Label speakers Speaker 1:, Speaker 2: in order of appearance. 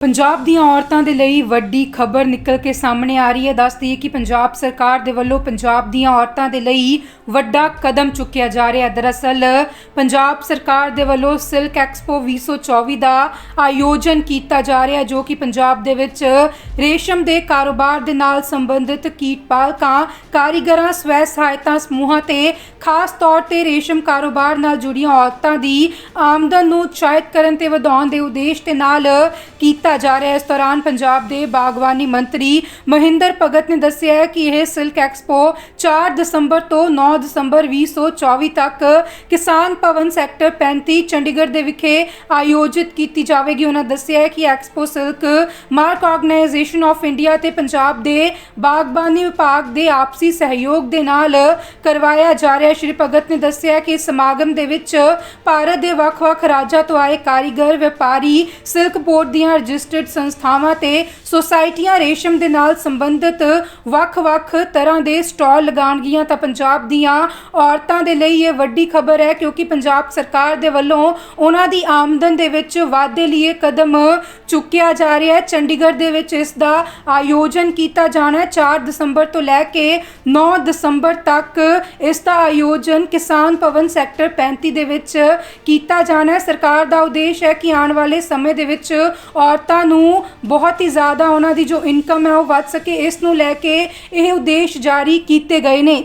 Speaker 1: ਪੰਜਾਬ ਦੀਆਂ ਔਰਤਾਂ ਦੇ ਲਈ ਵੱਡੀ ਖਬਰ ਨਿਕਲ ਕੇ ਸਾਹਮਣੇ ਆ ਰਹੀ ਹੈ। ਦੱਸਦੀ ਹੈ ਕਿ ਪੰਜਾਬ ਸਰਕਾਰ ਦੇ ਵੱਲੋਂ ਪੰਜਾਬ ਦੀਆਂ ਔਰਤਾਂ ਦੇ ਲਈ ਵੱਡਾ ਕਦਮ ਚੁੱਕਿਆ ਜਾ ਰਿਹਾ ਹੈ। ਦਰਅਸਲ, ਪੰਜਾਬ ਸਰਕਾਰ ਦੇ ਵੱਲੋਂ ਸਿਲਕ ਐਕਸਪੋ 2024 ਦਾ ਆਯੋਜਨ ਕੀਤਾ ਜਾ ਰਿਹਾ ਜੋ ਕਿ ਪੰਜਾਬ ਦੇ ਵਿੱਚ ਰੇਸ਼ਮ ਦੇ ਕਾਰੋਬਾਰ ਦੇ ਨਾਲ ਸੰਬੰਧਿਤ ਕੀਟ ਪਾਲਕਾਂ, ਕਾਰੀਗਰਾਂ, ਸਵੈ ਸਹਾਇਤਾ ਸਮੂਹਾਂ ਤੇ ਖਾਸ ਤੌਰ ਤੇ ਰੇਸ਼ਮ ਕਾਰੋਬਾਰ ਨਾਲ ਜੁੜੀਆਂ ਔਰਤਾਂ ਦੀ ਆਮਦਨ ਨੂੰ ਉਤਸ਼ਾਹਿਤ ਕਰਨ ਤੇ ਵਧਾਉਣ ਦੇ ਉਦੇਸ਼ ਦੇ ਨਾਲ ਕੀਤਾ ਕੀਤਾ ਜਾ ਰਿਹਾ ਹੈ। ਇਸ ਦੌਰਾਨ ਪੰਜਾਬ ਦੇ ਬਾਗਵਾਨੀ ਮੰਤਰੀ ਮਹਿੰਦਰ ਭਗਤ ਨੇ ਦੱਸਿਆ ਕਿ ਇਹ ਸਿਲਕ ਐਕਸਪੋ 4 ਦਸੰਬਰ ਤੋਂ 9 ਦਸੰਬਰ 2024 ਤੱਕ ਕਿਸਾਨ ਭਵਨ ਸੈਕਟਰ 35 ਚੰਡੀਗੜ੍ਹ ਦੇ ਵਿਖੇ ਆਯੋਜਿਤ ਕੀਤੀ ਜਾਵੇਗੀ। ਉਹਨਾਂ ਦੱਸਿਆ ਕਿ expo silk mark organisation of India ਤੇ ਪੰਜਾਬ ਦੇ ਬਾਗਬਾਨੀ ਵਿਭਾਗ ਦੇ ਆਪਸੀ ਸਹਿਯੋਗ ਦੇ ਨਾਲ ਕਰਵਾਇਆ ਜਾ ਰਿਹਾ ਸ਼੍ਰੀ ਭਗਤ ਨੇ ਦੱਸਿਆ ਕਿ ਇਸ ਸਮਾਗਮ ਦੇ ਵਿੱਚ ਭਾਰਤ ਦੇ ਵੱਖ-ਵੱਖ ਰਾਜਾਂ ਤੋਂ ਆਏ ਕਾਰੀਗਰ, ਵਪਾਰੀ, ਸਿਲਕ ਬੋਰਡ ਦੀਆਂ ਰਜਿਸਟਰਡ ਸੰਸਥਾਵਾਂ ਤੇ ਸੁਸਾਇਟੀਆਂ ਰੇਸ਼ਮ ਦੇ ਨਾਲ ਸੰਬੰਧਿਤ ਵੱਖ-ਵੱਖ ਤਰ੍ਹਾਂ ਦੇ ਸਟਾਲ ਲਗਾਉਣਗੀਆਂ ਤਾਂ ਪੰਜਾਬ ਦੀਆਂ ਔਰਤਾਂ ਦੇ ਲਈ ਇਹ ਵੱਡੀ ਖਬਰ ਹੈ ਕਿਉਂਕਿ ਪੰਜਾਬ ਸਰਕਾਰ ਦੇ ਵੱਲੋਂ ਉਹਨਾਂ ਦੀ ਆਮਦਨ ਦੇ ਵਿੱਚ ਵਾਧੇ ਲਈ ਇਹ ਕਦਮ ਚੁੱਕਿਆ ਜਾ ਰਿਹਾ ਹੈ। ਚੰਡੀਗੜ੍ਹ ਦੇ ਵਿੱਚ ਇਸ ਦਾ ਆਯੋਜਨ ਕੀਤਾ ਜਾਣਾ ਹੈ। 4 ਦਸੰਬਰ ਤੋਂ ਲੈ ਕੇ 9 ਦਸੰਬਰ ਤੱਕ ਇਸ ਦਾ ਆਯੋਜਨ ਕਿਸਾਨ ਭਵਨ ਸੈਕਟਰ 35 ਦੇ ਵਿੱਚ ਕੀਤਾ ਜਾਣਾ ਹੈ। ਸਰਕਾਰ ਦਾ ਉਦੇਸ਼ ਹੈ ਕਿ ਆਉਣ ਵਾਲੇ ਸਮੇਂ ਦੇ ਵਿੱਚ ਔਰਤਾਂ ਨੂੰ ਬਹੁਤ ਹੀ ਜ਼ਿਆਦਾ ਉਹਨਾਂ ਦੀ ਜੋ ਇਨਕਮ ਹੈ ਉਹ ਵੱਧ ਸਕੇ, ਇਸ ਨੂੰ ਲੈ ਕੇ ਇਹ ਉਦੇਸ਼ ਜਾਰੀ ਕੀਤੇ ਗਏ ਨੇ।